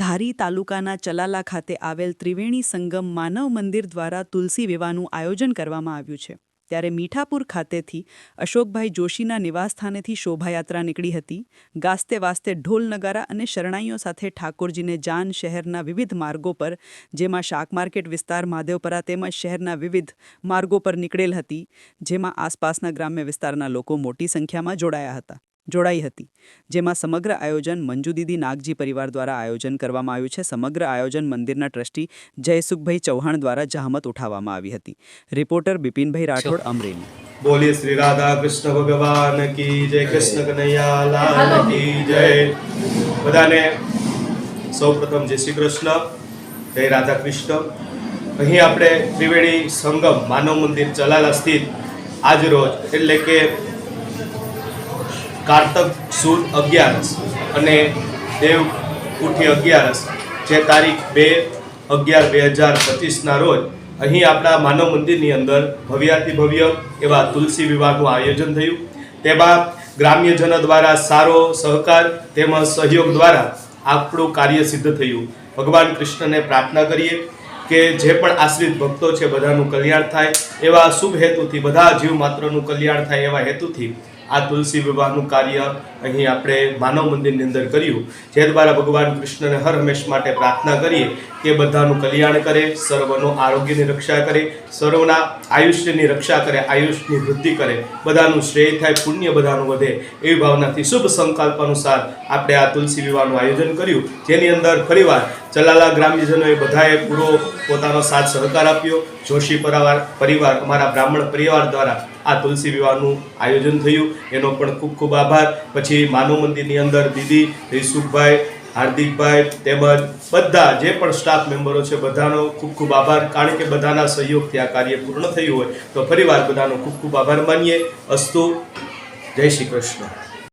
ધારી તાલુકાના ચલાલા ખાતે આવેલ ત્રિવેણી સંગમ માનવ મંદિર દ્વારા તુલસી વિવાહનું આયોજન કરવામાં આવ્યું છે. ત્યારે મીઠાપુર ખાતેથી અશોકભાઈ જોશીના નિવાસસ્થાનેથી શોભાયાત્રા નીકળી હતી. ગાસ્તે વાસ્તે ઢોલ નગારા અને શરણાઈઓ સાથે ઠાકોરજીને જાન શહેરના વિવિધ માર્ગો પર, જેમાં શાક માર્કેટ વિસ્તાર મહાદેવપરા તેમજ શહેરના વિવિધ માર્ગો પર નીકળેલ હતી, જેમાં આસપાસના ગ્રામ્ય વિસ્તારના લોકો મોટી સંખ્યામાં જોડાયા હતા. જોડાઈ હતી. જેમાં સમગ્ર આયોજન મંજુદીદી નાગજી પરિવાર દ્વારા આયોજન કરવામાં આવ્યું છે. સમગ્ર આયોજન મંદિરના ટ્રસ્ટી જયસુખભાઈ ચૌહાણ દ્વારા જહામત ઉઠાવવામાં આવી હતી. રિપોર્ટર બિપિનભાઈ રાઠોડ અમરેલી. બોલીએ શ્રી રાધા કૃષ્ણ ભગવાન કી જય કૃષ્ણ કનૈયા લાલ કી જય. બધાને સૌપ્રથમ જય શ્રી કૃષ્ણ જય રાધા કૃષ્ણ. અહીં આપણે ત્રિવેણી સંગમ માનવ મંદિર ચલાલા સ્થિત આજ રોજ એટલે કે કારતક સુદ અગિયારસ અને દેવ ઉઠી અગિયારસ, જે તારીખ બે અગિયાર બે હજાર પચીસના રોજ અહીં આપણા માનવ મંદિરની અંદર ભવ્યાતિ ભવ્ય એવા તુલસી વિવાહનું આયોજન થયું. તેમાં ગ્રામ્યજનો દ્વારા સારો સહકાર તેમજ સહયોગ દ્વારા આપણું કાર્ય સિદ્ધ થયું. ભગવાન કૃષ્ણને પ્રાર્થના કરીએ કે જે પણ આશ્રિત ભક્તો છે બધાનું કલ્યાણ થાય, એવા શુભ હેતુથી, બધા જીવ માત્રનું કલ્યાણ થાય એવા હેતુથી આ તુલસી વિવાહનું કાર્ય અહીં આપણે માનવ મંદિરની અંદર કર્યું. જે દ્વારા ભગવાન કૃષ્ણને હર હંમેશ માટે પ્રાર્થના કરીએ કે બધાનું કલ્યાણ કરે, સર્વનો આરોગ્યની રક્ષા કરે, સર્વના આયુષ્યની રક્ષા કરે, આયુષ્યની વૃદ્ધિ કરે. બધાનું શ્રેય થાય, પુણ્ય બધાનું વધે એવી ભાવનાથી શુભ સંકલ્પ અનુસાર આપણે આ તુલસી વિવાહનું આયોજન કર્યું. જેની અંદર ફરીવાર ચલાલા ગ્રામ્યજનોએ બધાએ પૂરો પોતાનો સાથ સહકાર આપ્યો. જોશી પરિવાર પરિવાર અમારા બ્રાહ્મણ પરિવાર દ્વારા આ તુલસી વિવાહનું આયોજન થયું. એનો પણ ખૂબ ખૂબ આભાર. પછી માનવ મંદિરની અંદર દીદી રિસુખભાઈ હાર્દિકભાઈ તેમજ બધા જે પણ સ્ટાફ મેમ્બરો છે, બધાનો ખૂબ ખૂબ આભાર. કારણ કે બધાના સહયોગથી આ કાર્ય પૂર્ણ થયું હોય તો ફરીવાર બધાનો ખૂબ ખૂબ આભાર માનીએ. અસ્તુ. જય શ્રી કૃષ્ણ.